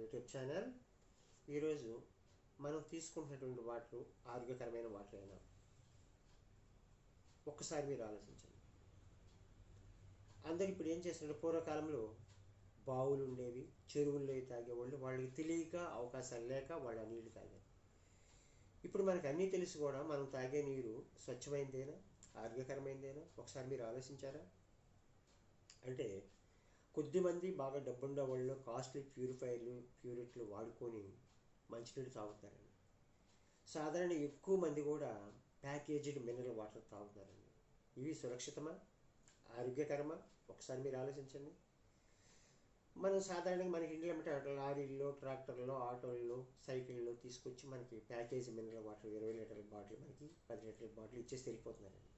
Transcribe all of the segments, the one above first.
YouTube channel. ఈరోజు మనం తీసుకుంటున్నటువంటి వాటర్ ఆరోగ్యకరమైన వాటర్ ఒక్కసారి మీరు ఆలోచించండి. అందరు ఇప్పుడు ఏం చేస్తున్నారు? పూర్వకాలంలో బావులు ఉండేవి చెరువుల్లో తాగేవాళ్ళు. వాళ్ళకి తెలియక అవకాశాలు లేక వాళ్ళు ఆ నీళ్ళు తాగారు. ఇప్పుడు మనకు అన్నీ తెలిసి కూడా మనం తాగే నీరు స్వచ్ఛమైందేనా? ఆరోగ్యకరమైందేనా? ఒకసారి మీరు ఆలోచించారా? అంటే కొద్దిమంది బాగా డబ్బుండే వాళ్ళు కాస్ట్లీ ప్యూరిఫైర్లు ప్యూరిట్లు వాడుకొని మంచినీళ్ళు తాగుతారండి. సాధారణ ఎక్కువ మంది కూడా ప్యాకేజ్డ్ మినరల్ వాటర్ తాగుతారండి. ఇవి సురక్షితమా? ఆరోగ్యకరమా? ఒకసారి మీరు ఆలోచించండి. మనం సాధారణంగా మనకి ఇండియా అంటే లారీల్లో ట్రాక్టర్లో ఆటోల్లో సైకిల్లో తీసుకొచ్చి మనకి ప్యాకేజ్ మినరల్ వాటర్ ఇరవై లీటర్ల బాటిల్ మనకి పది లీటర్ల బాటిల్ ఇచ్చేసి వెళ్ళిపోతున్నారండి.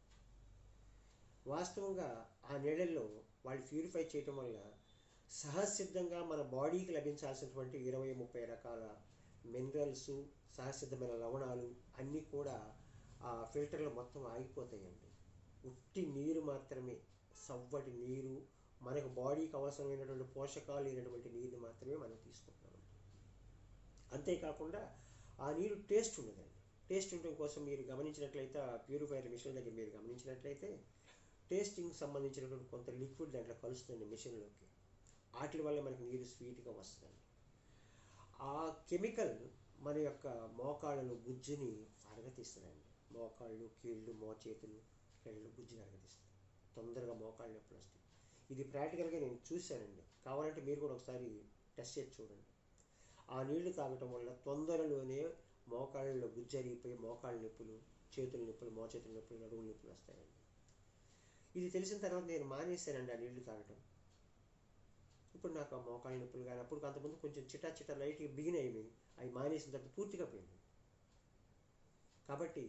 వాస్తవంగా ఆ నీళ్ళల్లో వాళ్ళు ప్యూరిఫై చేయటం వల్ల సహజసిద్ధంగా మన బాడీకి లభించాల్సినటువంటి ఇరవై ముప్పై రకాల మినరల్స్ సహజసిద్ధమైన లవణాలు అన్నీ కూడా ఆ ఫిల్టర్లు మొత్తం ఆగిపోతాయండి. ఉట్టి నీరు మాత్రమే సవ్వటి నీరు మనకు బాడీకి అవసరమైనటువంటి పోషకాలు లేనటువంటి నీరు మాత్రమే మనం తీసుకుంటాం అంతేకాకుండా ఆ నీరు టేస్ట్ ఉండదండి. టేస్ట్ ఉండడం కోసం మీరు గమనించినట్లయితే ఆ ప్యూరిఫైర్ మిషన్ దగ్గర మీరు గమనించినట్లయితే టేస్టింగ్ సంబంధించినటువంటి కొంత లిక్విడ్ దాంట్లో కలుస్తుంది మిషన్లోకి. వాటి వల్ల మనకి నీరు స్వీట్గా వస్తుంది ఆ కెమికల్ మన యొక్క మోకాళ్ళను గుజ్జుని అరగతీస్తుందండి. మోకాళ్ళు కీళ్ళు మోచేతులు కళ్ళు గుజ్జుని అరగతీస్తుంది తొందరగా మోకాళ్ళు నొప్పులు వస్తాయి. ఇది ప్రాక్టికల్గా నేను చూశానండి. కావాలంటే మీరు కూడా ఒకసారి టెస్ట్ చేసి చూడండి. ఆ నీళ్ళు తాగటం వల్ల తొందరలోనే మోకాళ్ళలో గుజ్జు అరిగిపోయి మోకాళ్ళ నొప్పులు చేతుల నొప్పులు మోచేతుల నొప్పులు నడుము నొప్పులు వస్తాయండి. ఇది తెలిసిన తర్వాత నేను మానేశానండి ఆ నీళ్ళు తాగటం. ఇప్పుడు నాకు ఆ మోకాళ్ళ నొప్పులు కానీ అప్పుడు అంతకుముందు కొంచెం చిటా చిటా లైట్గా బిగిన్ అయ్యి అవి మానేసిన తర్వాత పూర్తిగా పోయింది. కాబట్టి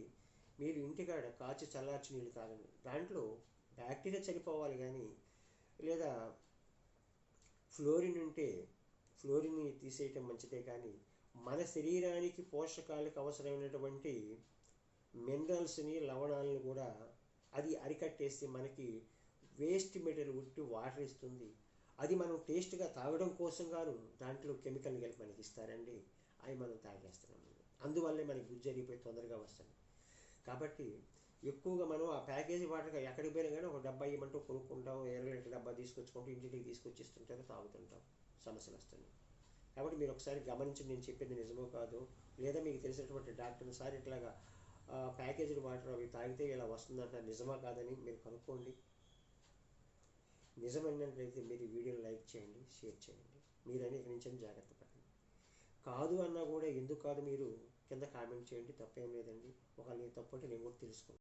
మీరు ఇంటికాడ కాచి చల్లార్చి నీళ్ళు తాగండి. దాంట్లో బ్యాక్టీరియా చనిపోవాలి కానీ లేదా ఫ్లోరిన్ ఉంటే ఫ్లోరిన్ తీసేయటం మంచిదే కానీ మన శరీరానికి పోషకాలకు అవసరమైనటువంటి మినరల్స్ని లవణాలను కూడా అది అరికట్టేసి మనకి వేస్ట్ మెటీరియల్ ఉట్టి వాటర్ ఇస్తుంది. అది మనం టేస్ట్గా తాగడం కోసం గాను దాంట్లో కెమికల్ కలిపి మనకి ఇస్తారండి. అవి మనం తాగేస్తున్నాం అందువల్లే మనకి గుజ్జు జరిగిపోయి తొందరగా వస్తుంది. కాబట్టి ఎక్కువగా మనం ఆ ప్యాకేజీ వాటర్ ఎక్కడికి పోయినా కానీ ఒక డబ్బా ఇవ్వమంటూ కొనుక్కుంటాం. ఇరవై లీటర్ డబ్బా తీసుకొచ్చుకుంటూ ఇంటికి తీసుకొచ్చిస్తుంటారు తాగుతుంటాం. సమస్యలు వస్తున్నాయి. కాబట్టి మీరు ఒకసారి గమనించి నేను చెప్పింది నిజమో కాదు లేదా మీకు తెలిసినటువంటి డాక్టర్ని సార్ ఇట్లాగా ప్యాకేజ్డ్ వాటర్ అవి తాగితే ఇలా వస్తుందంట. నిజమా కాదని మీరు కనుక్కోండి. నిజమైనట్లయితే మీరు ఈ వీడియోని లైక్ చేయండి షేర్ చేయండి. మీరు అనేక జాగ్రత్త పడండి. కాదు అన్నా కూడా ఎందుకు కాదు మీరు కింద కామెంట్ చేయండి. తప్పేం లేదండి. ఒకవేళ నేను తప్పు అంటే నేను కూడా తెలుసుకోండి